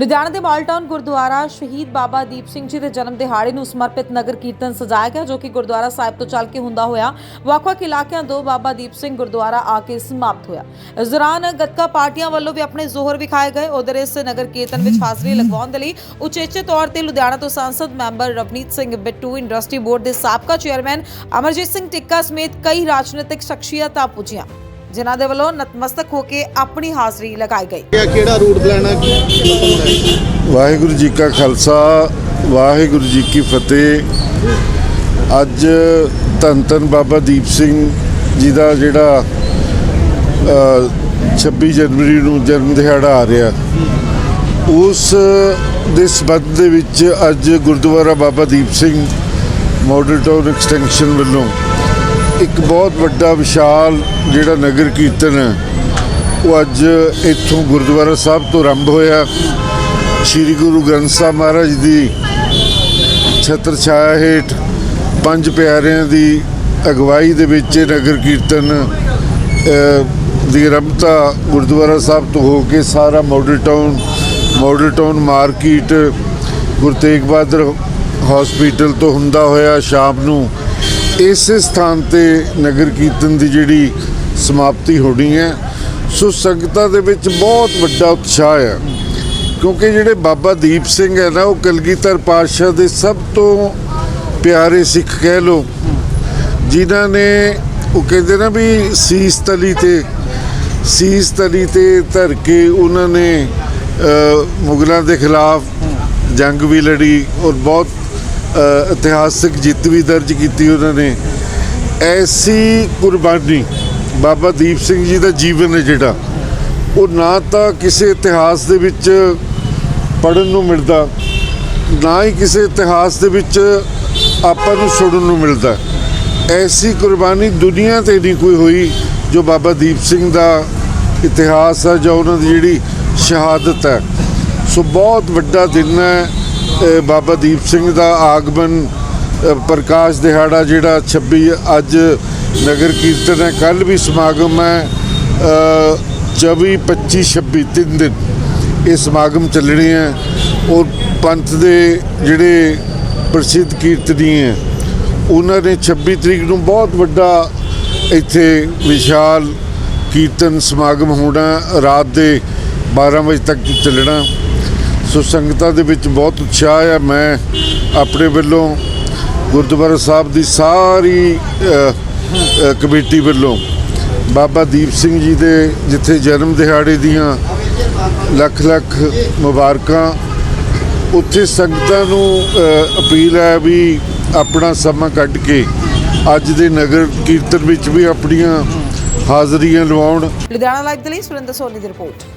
ਲੁਧਿਆਣਾ ਦੇ ਮਾਲਟਾਊਨ ਗੁਰਦੁਆਰਾ ਸ਼ਹੀਦ ਬਾਬਾ ਦੀਪ ਸਿੰਘ ਜੀ ਦੇ ਜਨਮ ਦਿਹਾੜੇ ਨੂੰ ਸਮਰਪਿਤ ਨਗਰ ਕੀਰਤਨ ਸਜਾਇਆ ਗਿਆ, ਜੋ ਕਿ ਗੁਰਦੁਆਰਾ ਸਾਹਿਬ ਤੋਂ ਚੱਲ ਕੇ ਹੁੰਦਾ ਹੋਇਆ। ਵੱਖ-ਵੱਖ ਇਲਾਕਿਆਂ ਤੋਂ ਬਾਬਾ ਦੀਪ ਸਿੰਘ ਗੁਰਦੁਆਰਾ ਆ ਕੇ ਸਮਾਪਤ ਹੋਇਆ। ਇਸ ਦੌਰਾਨ ਗੱਤਕਾ ਪਾਰਟੀਆਂ ਵੱਲੋਂ ਵੀ ਆਪਣੇ ਜ਼ੋਹਰ ਵਿਖਾਏ ਗਏ। ਉਧਰ ਇਸ ਨਗਰ ਕੀਰਤਨ ਵਿੱਚ ਹਾਜ਼ਰੀ ਲਗਵਾਉਣ ਦੇ ਲਈ ਉਚੇਚੇ ਤੌਰ ਤੇ ਲੁਧਿਆਣਾ ਤੋਂ ਸੰਸਦ member Ravneet Singh Bittu, industry board ਦੇ ਸਾਬਕਾ ਚੇਅਰਮੈਨ ਅਮਰਜੀਤ ਸਿੰਘ ਟਿੱਕਾ ਸਮੇਤ ਕਈ ਰਾਜਨੀਤਿਕ ਸ਼ਖਸੀਅਤਾਂ ਪੁੱਜੀਆਂ। ਜਿਨ੍ਹਾਂ ਦੇ ਵੱਲੋਂ ਨਤਮਸਤਕ ਹੋ ਕੇ ਆਪਣੀ ਹਾਜ਼ਰੀ ਲਗਾਈ ਗਈ। ਕਿਆ ਕਿਹੜਾ ਰੂਟ ਪਲਾਨ ਹੈ ਕੀ ਵਾਹਿਗੁਰੂ ਜੀ ਕਾ ਖਾਲਸਾ ਵਾਹਿਗੁਰੂ ਜੀ ਕੀ ਫਤਿਹ। ਅੱਜ ਧੰਨ ਧੰਨ ਬਾਬਾ ਦੀਪ ਸਿੰਘ ਜੀ ਦਾ ਜਿਹੜਾ ਅ, 26 ਜਨਵਰੀ ਨੂੰ ਜਨਮ ਦਿਹਾੜਾ ਆ ਰਿਹਾ। ਉਸ ਦੇ ਸਬੰਧ ਦੇ ਵਿੱਚ ਅੱਜ Gurdwara Baba Deep Singh Model Town Extension ਵੱਲੋਂ ਇੱਕ ਬਹੁਤ ਵੱਡਾ ਵਿਸ਼ਾਲ ਜਿਹੜਾ ਨਗਰ ਕੀਰਤਨ ਹੈ ਉਹ ਅੱਜ ਇੱਥੋਂ ਗੁਰਦੁਆਰਾ ਸਾਹਿਬ ਤੋਂ ਆਰੰਭ ਹੋਇਆ। ਸ੍ਰੀ ਗੁਰੂ ਗ੍ਰੰਥ ਸਾਹਿਬ ਮਹਾਰਾਜ ਦੀ ਛਤਰ ਛਾਇਆ ਹੇਠ ਪੰਜ ਪਿਆਰਿਆਂ ਦੀ ਅਗਵਾਈ ਦੇ ਵਿੱਚ ਨਗਰ ਕੀਰਤਨ ਦੀ ਆਰੰਭਤਾ ਗੁਰਦੁਆਰਾ ਸਾਹਿਬ ਤੋਂ ਹੋ ਕੇ ਸਾਰਾ Model Town Model Town market, Guru Tegh Bahadur hospital ਤੋਂ ਹੁੰਦਾ ਹੋਇਆ ਸ਼ਾਮ ਨੂੰ ਇਸ ਸਥਾਨ ਤੇ ਨਗਰ ਕੀਰਤਨ ਦੀ ਜਿਹੜੀ ਸਮਾਪਤੀ ਹੋਣੀ ਹੈ, ਸੋ ਸੰਗਤਾਂ ਦੇ ਵਿੱਚ ਬਹੁਤ ਵੱਡਾ ਉਤਸ਼ਾਹ ਹੈ। ਕਿਉਂਕਿ ਜਿਹੜੇ ਬਾਬਾ ਦੀਪ ਸਿੰਘ ਹੈ ਨਾ, ਉਹ ਕਲਗੀਧਰ ਪਾਤਸ਼ਾਹ ਦੇ ਸਭ ਤੋਂ ਪਿਆਰੇ ਸਿੱਖ ਕਹਿ ਲੋ ਜਿਨ੍ਹਾਂ ਨੇ ਉਹ ਕਹਿੰਦੇ ਨਾ ਵੀ ਸੀਸ ਤਲੀ ਤੇ, ਸੀਸ ਤਲੀ ਤੇ ਧਰ ਕੇ ਉਹਨਾਂ ਨੇ ਮੁਗਲਾਂ ਦੇ ਖਿਲਾਫ ਜੰਗ ਵੀ ਲੜੀ ਔਰ ਬਹੁਤ ਇਤਿਹਾਸਿਕ ਜਿੱਤ ਵੀ ਦਰਜ ਕੀਤੀ ਉਹਨਾਂ ਨੇ। ਐਸੀ ਕੁਰਬਾਨੀ ਬਾਬਾ ਦੀਪ ਸਿੰਘ ਜੀ ਦਾ ਜੀਵਨ ਹੈ ਜਿਹੜਾ। ਉਹ ਨਾ ਤਾਂ ਕਿਸੇ ਇਤਿਹਾਸ ਦੇ ਵਿੱਚ ਪੜਨ ਨੂੰ ਮਿਲਦਾ, ਨਾ ਹੀ ਕਿਸੇ ਇਤਿਹਾਸ ਦੇ ਵਿੱਚ ਆਪਾਂ ਨੂੰ ਸੁਣਨ ਨੂੰ ਮਿਲਦਾ। ਐਸੀ ਕੁਰਬਾਨੀ ਦੁਨੀਆ ਤੇ ਨਹੀਂ ਕੋਈ ਹੋਈ ਜੋ ਬਾਬਾ ਦੀਪ ਸਿੰਘ ਦਾ ਇਤਿਹਾਸ ਹੈ ਜਾਂ ਉਹਨਾਂ ਦੀ ਜਿਹੜੀ ਸ਼ਹਾਦਤ ਹੈ। ਸੋ ਬਹੁਤ ਵੱਡਾ ਦਿਨ ਹੈ। ਬਾਬਾ ਦੀਪ ਸਿੰਘ ਦਾ ਆਗਮਨ ਪ੍ਰਕਾਸ਼ ਦਿਹਾੜਾ ਜਿਹੜਾ 26 ਅੱਜ ਨਗਰ ਕੀਰਤਨ ਹੈ ਕੱਲ ਵੀ ਸਮਾਗਮ ਹੈ ਅ, 24 25 26 ਤਿੰਨ ਦਿਨ ਇਹ ਸਮਾਗਮ ਚੱਲਣੇ ਹੈ। ਔਰ ਪੰਥ ਦੇ ਜਿਹੜੇ ਪ੍ਰਸਿੱਧ ਕੀਰਤਨੀ ਹੈ ਉਹਨਾਂ ਨੇ 26 ਤਰੀਕ ਨੂੰ ਬਹੁਤ ਵੱਡਾ ਇੱਥੇ ਵਿਸ਼ਾਲ ਕੀਰਤਨ ਸਮਾਗਮ ਹੋਣਾ ਰਾਤ ਦੇ 12 ਵਜੇ ਤੱਕ ਚੱਲਣਾ। ਸੋ ਸੰਗਤਾਂ ਦੇ ਵਿੱਚ ਬਹੁਤ ਉਤਸ਼ਾਹ ਹੈ ਮੈਂ ਆਪਣੇ ਵੱਲੋਂ ਗੁਰਦੁਆਰਾ ਸਾਹਿਬ ਦੀ ਸਾਰੀ ਕਮੇਟੀ ਵੱਲੋਂ ਬਾਬਾ ਦੀਪ ਸਿੰਘ ਜੀ ਦੇ ਜਿੱਥੇ ਜਨਮ ਦਿਹਾੜੇ ਦੀਆਂ ਲੱਖ ਲੱਖ ਮੁਬਾਰਕਾਂ, ਉੱਥੇ ਸੰਗਤਾਂ ਨੂੰ ਅਪੀਲ ਹੈ ਵੀ ਆਪਣਾ ਸਮਾਂ ਕੱਢ ਕੇ ਅੱਜ ਦੇ ਨਗਰ ਕੀਰਤਨ ਵਿੱਚ ਵੀ ਆਪਣੀਆਂ ਹਾਜ਼ਰੀਆਂ ਲਵਾਉਣ। ਲੁਧਿਆਣਾ ਲਾਈਵ ਦੇ ਲਈ ਸੁਰਿੰਦਰ ਸੋਨੀ ਦੀ ਰਿਪੋਰਟ।